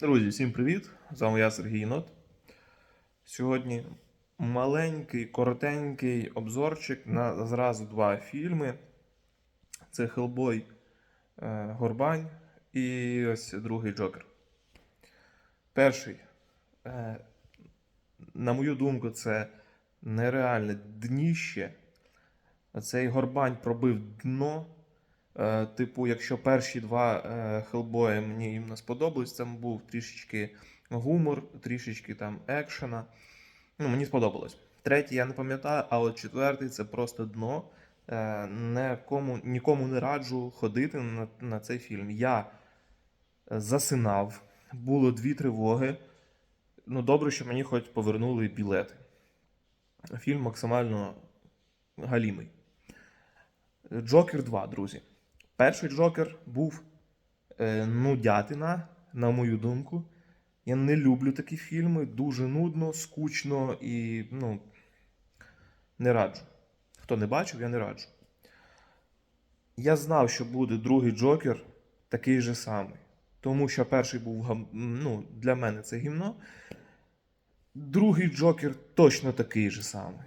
Друзі, всім привіт! З вами я Сергій Єнот. Сьогодні маленький, коротенький обзорчик на зразу два фільми. Це Хелбой е, Горбань і ось другий Джокер. Перший, е, на мою думку, це нереальне дніще. Цей Горбань пробив дно. Е, Типу, якщо перші два Хелбої мені іменно сподобались, там був трішечки гумор, трішечки там екшена. Ну, мені сподобалось. Третій я не пам'ятаю, а от четвертий це просто дно. Е, Нікому, нікому не раджу ходити на, на цей фільм. Я засинав, було дві тривоги. Ну, добре, що мені хоч повернули білети. Фільм максимально галімий. Джокер 2, друзі. Перший Джокер був е, нудятина, на мою думку. Я не люблю такі фільми, дуже нудно, скучно і ну, не раджу. Хто не бачив, я не раджу. Я знав, що буде другий Джокер такий же самий. Тому що перший був ну, для мене це гімно. Другий Джокер точно такий же самий.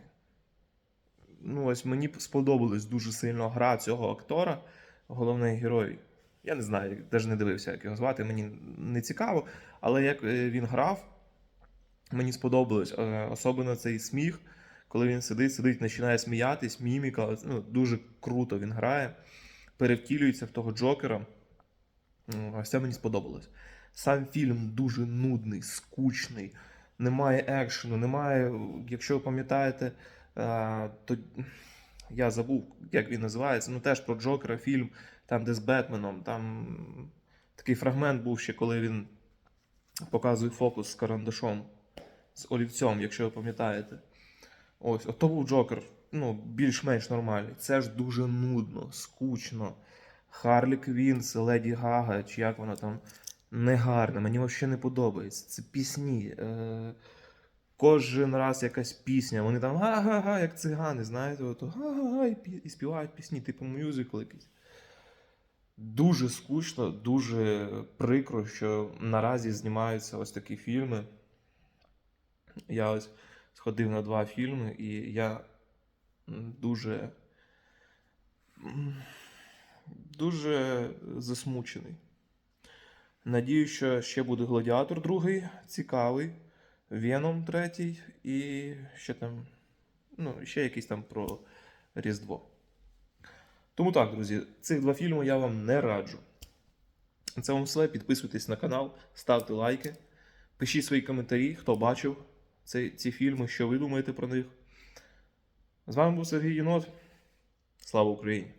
Ну, ось мені сподобалась дуже сильно гра цього актора, головний герой. Я не знаю, навіть не дивився, як його звати, мені не цікаво. Але як е, він грав, мені сподобалось. Е, Особливо цей сміх, коли він сидить, сидить, починає сміятись, міміка. Ну, дуже круто він грає, перевтілюється в того Джокера. Ось це мені сподобалось. Сам фільм дуже нудний, скучний, немає екшену, немає, якщо ви пам'ятаєте, е, то я забув, як він називається. Ну теж про Джокера фільм, там, де з Бетменом. Там такий фрагмент був ще, коли він показує фокус з карандашом, з олівцем, якщо ви пам'ятаєте. Ось, ото був Джокер. Ну, більш-менш нормальний. Це ж дуже нудно, скучно. Харлі Квінс, Леді Гага, чи як вона там негарна, мені взагалі не подобається. Це пісні. Е- кожен раз якась пісня. Вони там га-га-га, як цигани, знаєте, ото га-га-га, і, пі- і співають пісні, типу мюзикл якийсь. Дуже скучно, дуже прикро, що наразі знімаються ось такі фільми. Я ось сходив на два фільми, і я дуже. дуже засмучений. Надію, що ще буде Гладіатор другий, цікавий. Веном третій і ще там, ну, ще якийсь там про Різдво. Тому так, друзі, цих два фільми я вам не раджу. Це вам все. Підписуйтесь на канал, ставте лайки, пишіть свої коментарі, хто бачив ці, ці фільми, що ви думаєте про них. З вами був Сергій Єнот. Слава Україні!